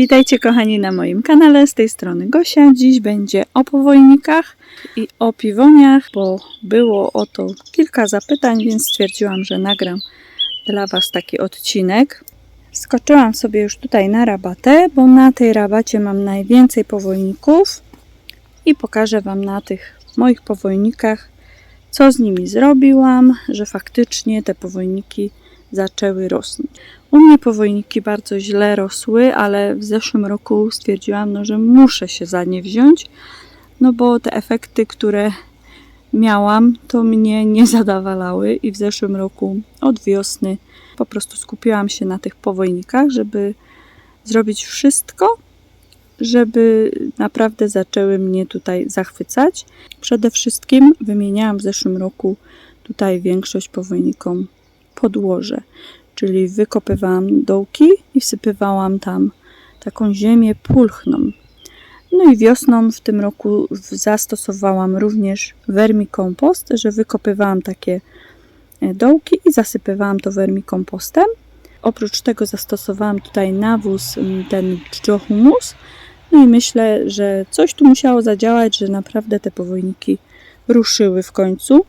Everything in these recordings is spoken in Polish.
Witajcie kochani na moim kanale, z tej strony Gosia. Dziś będzie o powojnikach i o piwoniach, bo było o to kilka zapytań, więc stwierdziłam, że nagram dla Was taki odcinek. Skoczyłam sobie już tutaj na rabatę, bo na tej rabacie mam najwięcej powojników i pokażę Wam na tych moich powojnikach, co z nimi zrobiłam, że faktycznie te powojniki zaczęły rosnąć. U mnie powojniki bardzo źle rosły, ale w zeszłym roku stwierdziłam, no, że muszę się za nie wziąć, no bo te efekty, które miałam, to mnie nie zadawalały i w zeszłym roku od wiosny po prostu skupiłam się na tych powojnikach, żeby zrobić wszystko, żeby naprawdę zaczęły mnie tutaj zachwycać. Przede wszystkim wymieniałam w zeszłym roku tutaj większość powojnikom podłoże, czyli wykopywałam dołki i wsypywałam tam taką ziemię pulchną. No i wiosną w tym roku zastosowałam również vermikompost, że wykopywałam takie e, dołki i zasypywałam to vermikompostem. Oprócz tego zastosowałam tutaj nawóz, ten dżdżohumus. No i myślę, że coś tu musiało zadziałać, że naprawdę te powojniki ruszyły w końcu.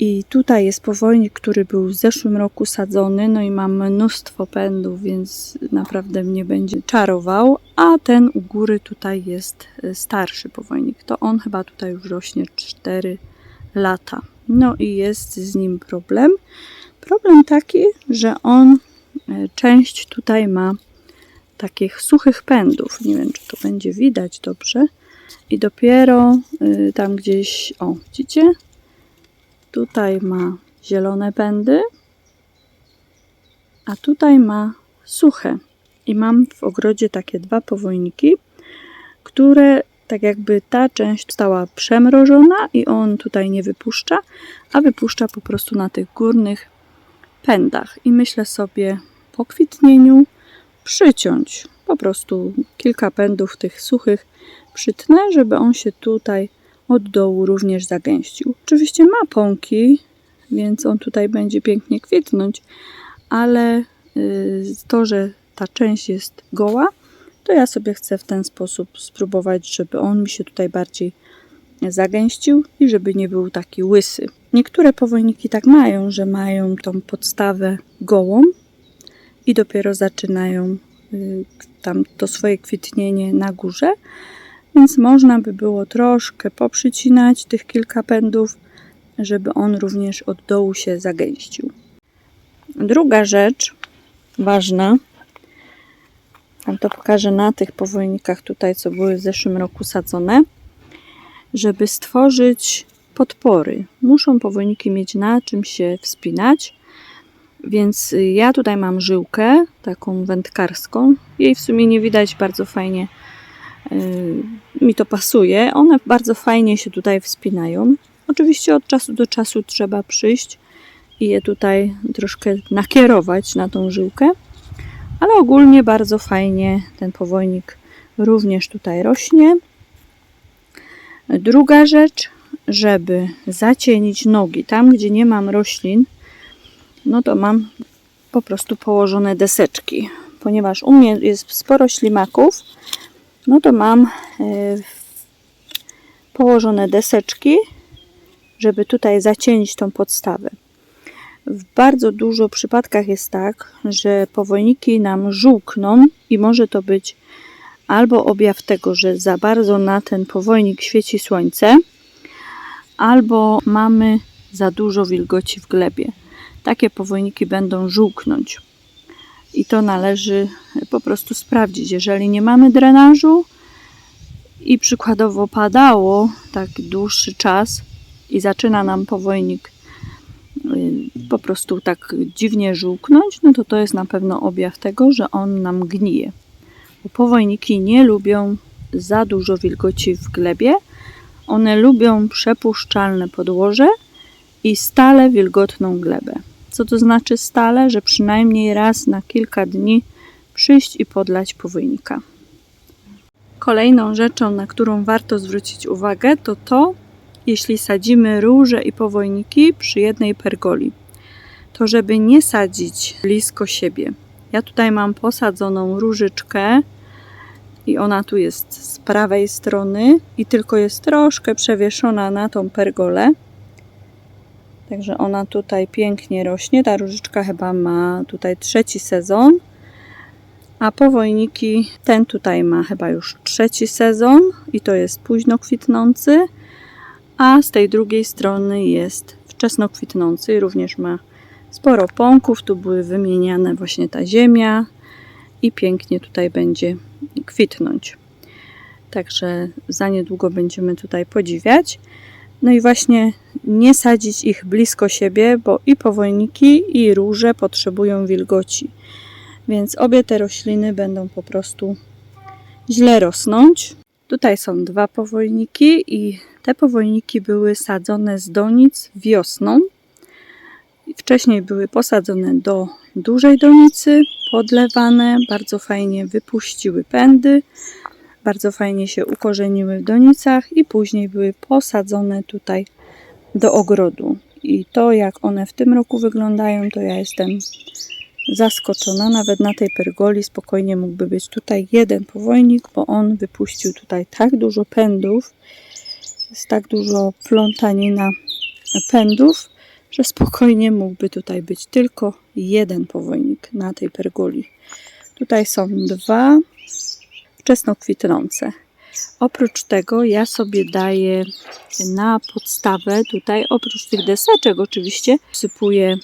I tutaj jest powojnik, który był w zeszłym roku sadzony, no i mam mnóstwo pędów, więc naprawdę mnie będzie czarował. A ten u góry tutaj jest e, starszy powojnik. To on chyba tutaj już rośnie 4 lata. No i jest z nim problem. Problem taki, że on e, część tutaj ma takich suchych pędów. Nie wiem, czy to będzie widać dobrze. I dopiero y, tam gdzieś, o, widzicie? Tutaj ma zielone pędy, a tutaj ma suche. I mam w ogrodzie takie dwa powojniki, które tak jakby ta część została przemrożona i on tutaj nie wypuszcza, a wypuszcza po prostu na tych górnych pędach. I myślę sobie po kwitnieniu przyciąć po prostu kilka pędów tych suchych przytnę, żeby on się tutaj od dołu również zagęścił. Oczywiście ma pąki, więc on tutaj będzie pięknie kwitnąć, ale y, to, że ta część jest goła, to ja sobie chcę w ten sposób spróbować, żeby on mi się tutaj bardziej zagęścił i żeby nie był taki łysy. Niektóre powojniki tak mają, że mają tą podstawę gołą i dopiero zaczynają y, tam to swoje kwitnienie na górze, więc można by było troszkę poprzycinać tych kilka pędów, żeby on również od dołu się zagęścił. Druga rzecz ważna, Wam to pokażę na tych powojnikach tutaj, co były w zeszłym roku sadzone, żeby stworzyć podpory. Muszą powojniki mieć na czym się wspinać, więc ja tutaj mam żyłkę, taką wędkarską. Jej w sumie nie widać bardzo fajnie mi to pasuje. One bardzo fajnie się tutaj wspinają. Oczywiście od czasu do czasu trzeba przyjść i je tutaj troszkę nakierować na tą żyłkę, ale ogólnie bardzo fajnie ten powojnik również tutaj rośnie. Druga rzecz, żeby zacienić nogi tam, gdzie nie mam roślin, no to mam po prostu położone deseczki, ponieważ u mnie jest sporo ślimaków, no to mam e, położone deseczki, żeby tutaj zacienić tą podstawę. W bardzo dużo przypadkach jest tak, że powojniki nam żółkną i może to być albo objaw tego, że za bardzo na ten powojnik świeci słońce, albo mamy za dużo wilgoci w glebie. Takie powojniki będą żółknąć i to należy po prostu sprawdzić. Jeżeli nie mamy drenażu i przykładowo padało tak dłuższy czas i zaczyna nam powojnik y, po prostu tak dziwnie żółknąć, no to to jest na pewno objaw tego, że on nam gnije. Bo powojniki nie lubią za dużo wilgoci w glebie. One lubią przepuszczalne podłoże i stale wilgotną glebę. Co to znaczy stale? Że przynajmniej raz na kilka dni przyjść i podlać powojnika. Kolejną rzeczą, na którą warto zwrócić uwagę, to to, jeśli sadzimy róże i powojniki przy jednej pergoli. To żeby nie sadzić blisko siebie. Ja tutaj mam posadzoną różyczkę i ona tu jest z prawej strony i tylko jest troszkę przewieszona na tą pergolę. Także ona tutaj pięknie rośnie. Ta różyczka chyba ma tutaj trzeci sezon. A powojniki, ten tutaj ma chyba już trzeci sezon i to jest późno kwitnący, a z tej drugiej strony jest wczesno kwitnący, również ma sporo pąków, tu były wymieniane właśnie ta ziemia i pięknie tutaj będzie kwitnąć. Także za niedługo będziemy tutaj podziwiać. No i właśnie nie sadzić ich blisko siebie, bo i powojniki, i róże potrzebują wilgoci. Więc obie te rośliny będą po prostu źle rosnąć. Tutaj są dwa powojniki i te powojniki były sadzone z donic wiosną. Wcześniej były posadzone do dużej donicy, podlewane, bardzo fajnie wypuściły pędy, bardzo fajnie się ukorzeniły w donicach i później były posadzone tutaj do ogrodu. I to, jak one w tym roku wyglądają, to ja jestem zaskoczona. Nawet na tej pergoli spokojnie mógłby być tutaj jeden powojnik, bo on wypuścił tutaj tak dużo pędów, jest tak dużo plątanina pędów, że spokojnie mógłby tutaj być tylko jeden powojnik na tej pergoli. Tutaj są dwa wczesno kwitnące. Oprócz tego ja sobie daję na podstawę tutaj, oprócz tych deseczek oczywiście, sypuję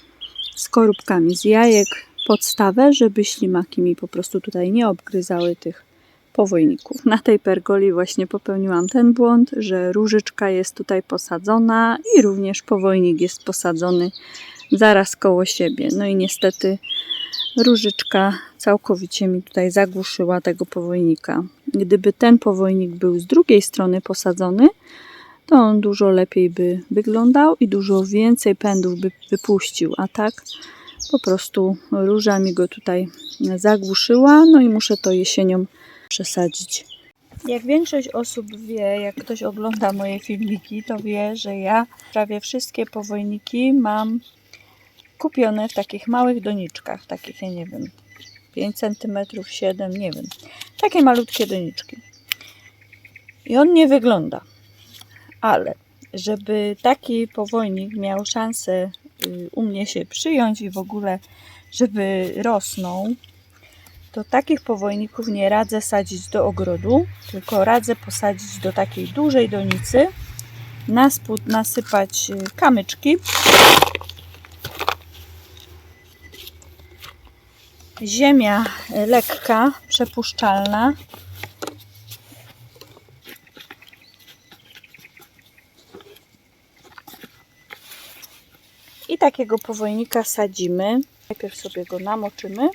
skorupkami z jajek podstawę, żeby ślimaki mi po prostu tutaj nie obgryzały tych powojników. Na tej pergoli właśnie popełniłam ten błąd, że różyczka jest tutaj posadzona i również powojnik jest posadzony zaraz koło siebie. No i niestety różyczka całkowicie mi tutaj zagłuszyła tego powojnika. Gdyby ten powojnik był z drugiej strony posadzony, to on dużo lepiej by wyglądał i dużo więcej pędów by wypuścił, a tak po prostu róża mi go tutaj zagłuszyła, no i muszę to jesienią przesadzić. Jak większość osób wie, jak ktoś ogląda moje filmiki, to wie, że ja prawie wszystkie powojniki mam kupione w takich małych doniczkach, takich, ja nie wiem, 5 cm, 7, nie wiem, takie malutkie doniczki. I on nie wygląda, ale żeby taki powojnik miał szansę y, u mnie się przyjąć i w ogóle, żeby rosnął, to takich powojników nie radzę sadzić do ogrodu, tylko radzę posadzić do takiej dużej donicy, na spód nasypać y, kamyczki, ziemia y, lekka, przepuszczalna, I takiego powojnika sadzimy. Najpierw sobie go namoczymy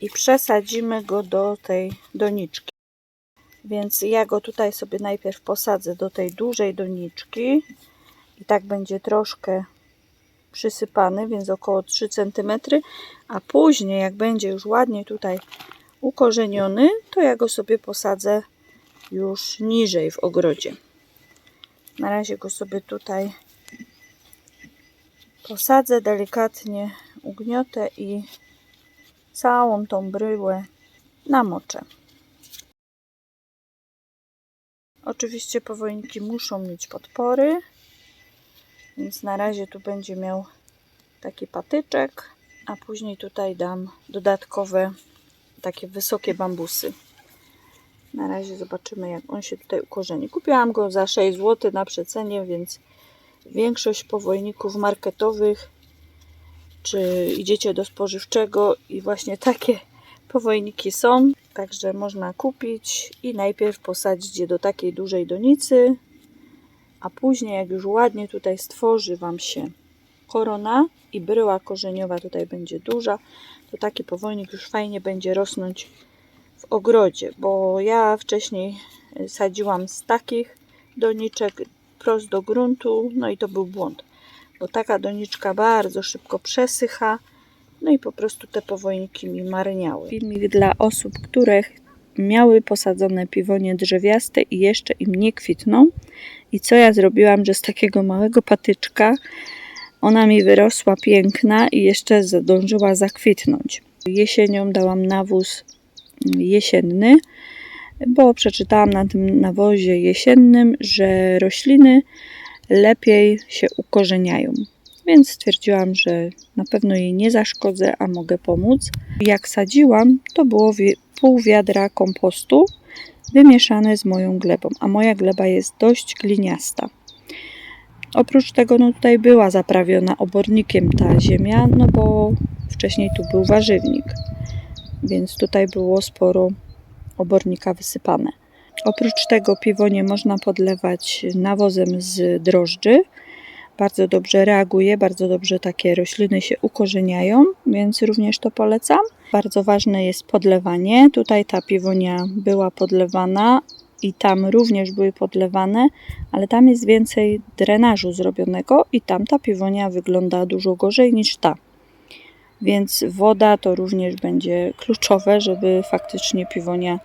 i przesadzimy go do tej doniczki. Więc ja go tutaj sobie najpierw posadzę do tej dużej doniczki i tak będzie troszkę przysypany, więc około 3 cm, a później jak będzie już ładnie tutaj ukorzeniony, to ja go sobie posadzę już niżej w ogrodzie. Na razie go sobie tutaj posadzę delikatnie, ugniotę i całą tą bryłę namoczę. Oczywiście powojniki muszą mieć podpory, więc na razie tu będzie miał taki patyczek, a później tutaj dam dodatkowe takie wysokie bambusy. Na razie zobaczymy jak on się tutaj ukorzeni. Kupiłam go za 6 zł na przecenie, więc większość powojników marketowych, czy idziecie do spożywczego i właśnie takie powojniki są, także można kupić i najpierw posadzić je do takiej dużej donicy, a później jak już ładnie tutaj stworzy Wam się korona i bryła korzeniowa tutaj będzie duża, to taki powojnik już fajnie będzie rosnąć w ogrodzie, bo ja wcześniej sadziłam z takich doniczek wprost do gruntu, no i to był błąd, bo taka doniczka bardzo szybko przesycha, no i po prostu te powojniki mi marniały. Filmik dla osób, które miały posadzone piwonie drzewiaste i jeszcze im nie kwitną. I co ja zrobiłam, że z takiego małego patyczka Ona mi wyrosła piękna i jeszcze zdążyła zakwitnąć. Jesienią dałam nawóz jesienny, bo przeczytałam na tym nawozie jesiennym, że rośliny lepiej się ukorzeniają. Więc stwierdziłam, że na pewno jej nie zaszkodzę, a mogę pomóc. Jak sadziłam, to było pół wiadra kompostu wymieszane z moją glebą, a moja gleba jest dość gliniasta. Oprócz tego, no tutaj była zaprawiona obornikiem ta ziemia, no bo wcześniej tu był warzywnik, więc tutaj było sporo obornika wysypane. Oprócz tego piwonie można podlewać nawozem z drożdży. Bardzo dobrze reaguje, bardzo dobrze takie rośliny się ukorzeniają, więc również to polecam. Bardzo ważne jest podlewanie. Tutaj ta piwonia była podlewana i tam również były podlewane, ale tam jest więcej drenażu zrobionego i tam ta piwonia wygląda dużo gorzej niż ta. Więc woda to również będzie kluczowe, żeby faktycznie piwonia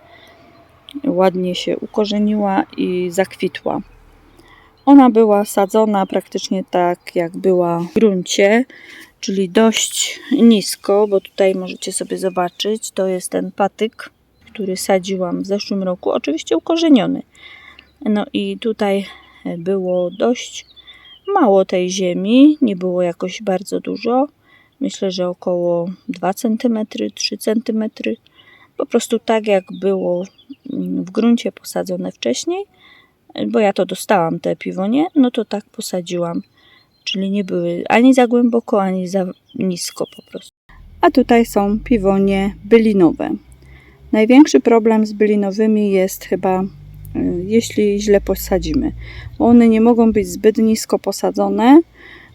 ładnie się ukorzeniła i zakwitła. Ona była sadzona praktycznie tak, jak była w gruncie, czyli dość nisko, bo tutaj możecie sobie zobaczyć, to jest ten patyk, który sadziłam w zeszłym roku, oczywiście ukorzeniony. No i tutaj było dość mało tej ziemi, nie było jakoś bardzo dużo. Myślę, że około 2 cm, 3 cm. Po prostu tak jak było w gruncie posadzone wcześniej, bo ja to dostałam te piwonie, no to tak posadziłam. Czyli nie były ani za głęboko, ani za nisko po prostu. A tutaj są piwonie bylinowe. Największy problem z bylinowymi jest chyba, y, jeśli źle posadzimy. One nie mogą być zbyt nisko posadzone,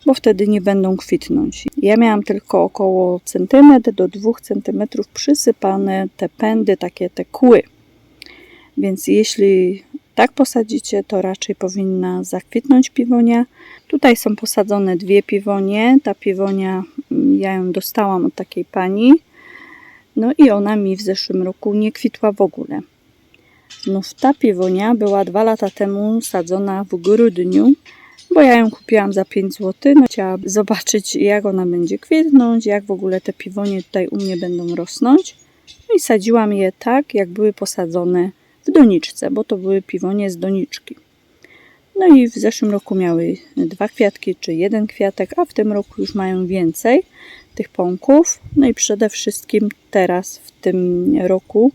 bo wtedy nie będą kwitnąć. Ja miałam tylko około centymetr do 2 centymetrów przysypane te pędy, takie te kły. Więc jeśli tak posadzicie, to raczej powinna zakwitnąć piwonia. Tutaj są posadzone dwie piwonie. Ta piwonia, mm, ja ją dostałam od takiej pani. No i ona mi w zeszłym roku nie kwitła w ogóle. Znów ta piwonia była dwa lata temu sadzona w grudniu, bo ja ją kupiłam za 5 zł. No, chciałam zobaczyć, jak ona będzie kwitnąć, jak w ogóle te piwonie tutaj u mnie będą rosnąć. No i sadziłam je tak, jak były posadzone w doniczce, bo to były piwonie z doniczki. No i w zeszłym roku miały dwa kwiatki czy jeden kwiatek, a w tym roku już mają więcej tych pąków. No i przede wszystkim teraz w tym roku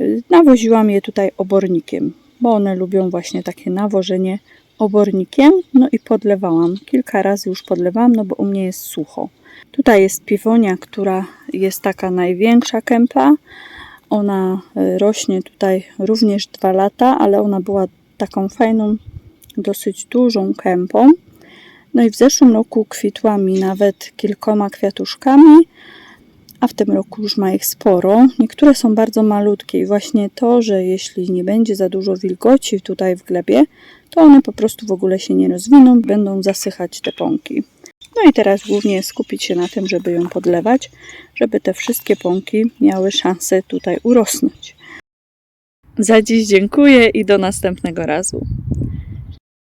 y, nawoziłam je tutaj obornikiem, bo one lubią właśnie takie nawożenie obornikiem. No i podlewałam. Kilka razy już podlewałam, no bo u mnie jest sucho. Tutaj jest piwonia, która jest taka największa kępa. Ona y, rośnie tutaj również dwa lata, ale ona była taką fajną, dosyć dużą kępą. No i w zeszłym roku kwitła mi nawet kilkoma kwiatuszkami, a w tym roku już ma ich sporo. Niektóre są bardzo malutkie i właśnie to, że jeśli nie będzie za dużo wilgoci tutaj w glebie, to one po prostu w ogóle się nie rozwiną, będą zasychać te pąki. No i teraz głównie skupić się na tym, żeby ją podlewać, żeby te wszystkie pąki miały szansę tutaj urosnąć. Za dziś dziękuję i do następnego razu.